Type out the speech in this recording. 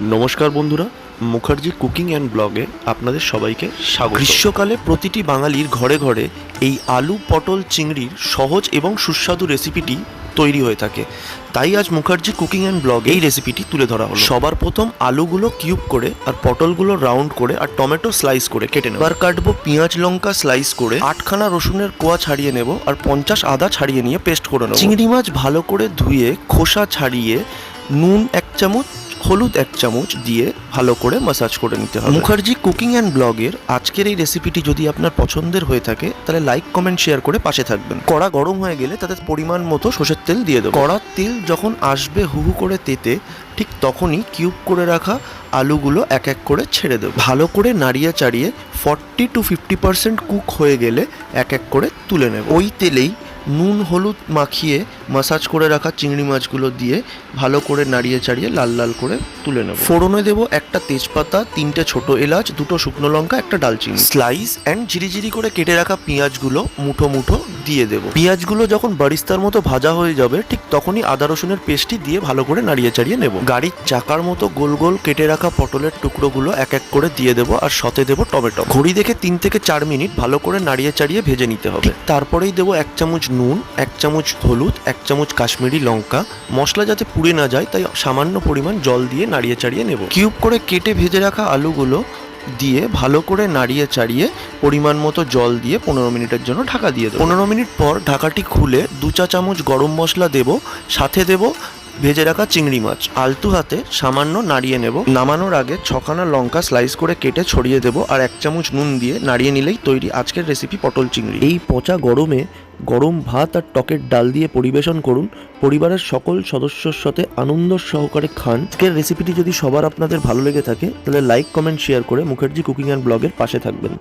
নমস্কার বন্ধুরা Mukherjee cooking and ব্লগে আপনাদের সবাইকে স্বাগত। গ্রীষ্মকালে প্রতিটি বাঙালির ঘরে ঘরে এই আলু পটল চিংড়ির সহজ এবং সুস্বাদু রেসিপিটি তৈরি হয়ে থাকে। তাই আজ মুখার্জি কুকিং অ্যান্ড ব্লগ এই রেসিপিটি তুলে ধরা হলো। সবার প্রথম আলুগুলো কিউব করে আর পটলগুলো রাউন্ড করে আর টমেটো স্লাইস করে কেটে নেব। এবার কাটবো পেঁয়াজ লঙ্কা স্লাইস করে আটখানা রসুনের কোয়া ছাড়িয়ে নেব আর পঞ্চাশ আদা ছাড়িয়ে নিয়ে পেস্ট করে নেব। চিংড়ি মাছ ভালো করে ধুয়ে খোসা ছাড়িয়ে নুন এক চামচ হলুদ এক চামচ দিয়ে ভালো করে মাসাজ করে নিতে হবে। মুখার্জি কুকিং অ্যান্ড ব্লগের আজকের এই রেসিপিটি যদি আপনার পছন্দের হয়ে থাকে তাহলে লাইক কমেন্ট শেয়ার করে পাশে থাকবেন। কড়া গরম হয়ে গেলে তাতে পরিমাণ মতো সর্ষের তেল দিয়ে দেবো। কড়ার তেল যখন আসবে হুহু করে তেতে ঠিক তখনই কিউব করে রাখা আলুগুলো এক এক করে ছেড়ে দেবো। ভালো করে নাড়িয়ে চাড়িয়ে forty to fifty percent cook হয়ে গেলে এক এক করে তুলে নেব। ওই তেলেই নুন হলুদ মাখিয়ে মাসাজ করে রাখা চিংড়ি মাছগুলো দিয়ে ভালো করে নাড়িয়ে চাড়িয়ে লাল লাল করে তুলে নেব। ফোড়নে দেবো একটা তেজপাতা, তিনটে ছোট এলাচ, দুটো শুকনো লঙ্কা, একটা ডালচিনি। স্লাইস অ্যান্ড ঝিরিঝিরি করে কেটে রাখা পেঁয়াজগুলো মুঠো মুঠো দিয়ে দেবো। পেঁয়াজগুলো যখন বারিস্তার মতো ভাজা হয়ে যাবে, ঠিক তখনই আদা রসুনের পেস্টটি দিয়ে ভালো করে নাড়িয়ে চাড়িয়ে নেব। গাড়ির চাকার মতো গোল গোল কেটে রাখা পটলের টুকরোগুলো এক এক করে দিয়ে দেবো আর সতে দেবো টমেটো। ঘড়ি দেখে তিন থেকে চার মিনিট ভালো করে নাড়িয়ে চাড়িয়ে ভেজে নিতে হবে। তারপরেই দেবো এক চামচ নুন, এক চামচ হলুদ, এক চামচ কাশ্মীরি লঙ্কা। মশলা যাতে পুড়ে না যায়, তাই সামান্য পরিমাণ জল দিয়ে নাড়িয়ে চাড়িয়ে নেব। কিউব করে কেটে ভেজে রাখা আলুগুলো দিয়ে ভালো করে নাড়িয়ে চাড়িয়ে পরিমাণ মতো জল দিয়ে পনেরো মিনিটের জন্য ঢাকা দিয়ে দেবো। পনেরো মিনিট পর ঢাকাটি খুলে দু চা চামচ গরম মশলা দেব, সাথে দেব ভেজে রাখা চিংড়ি মাছ। আলতু হাতে সামান্য নাড়িয়ে নেব। নামানোর আগে ছখানা লঙ্কা স্লাইস করে কেটে ছড়িয়ে দেব আর এক চামচ নুন দিয়ে নাড়িয়ে নিলেই তৈরি আজকের রেসিপি পটল চিংড়ি। এই পচা গরমে গরম ভাত আর টকের ডাল দিয়ে পরিবেশন করুন। পরিবারের সকল সদস্যর সাথে আনন্দ সহকারে খান। আজকের রেসিপিটি যদি সবার আপনাদের ভালো লেগে থাকে, তাহলে লাইক কমেন্ট শেয়ার করে মুখার্জি কুকিং অ্যান্ড ব্লগের পাশে থাকবেন।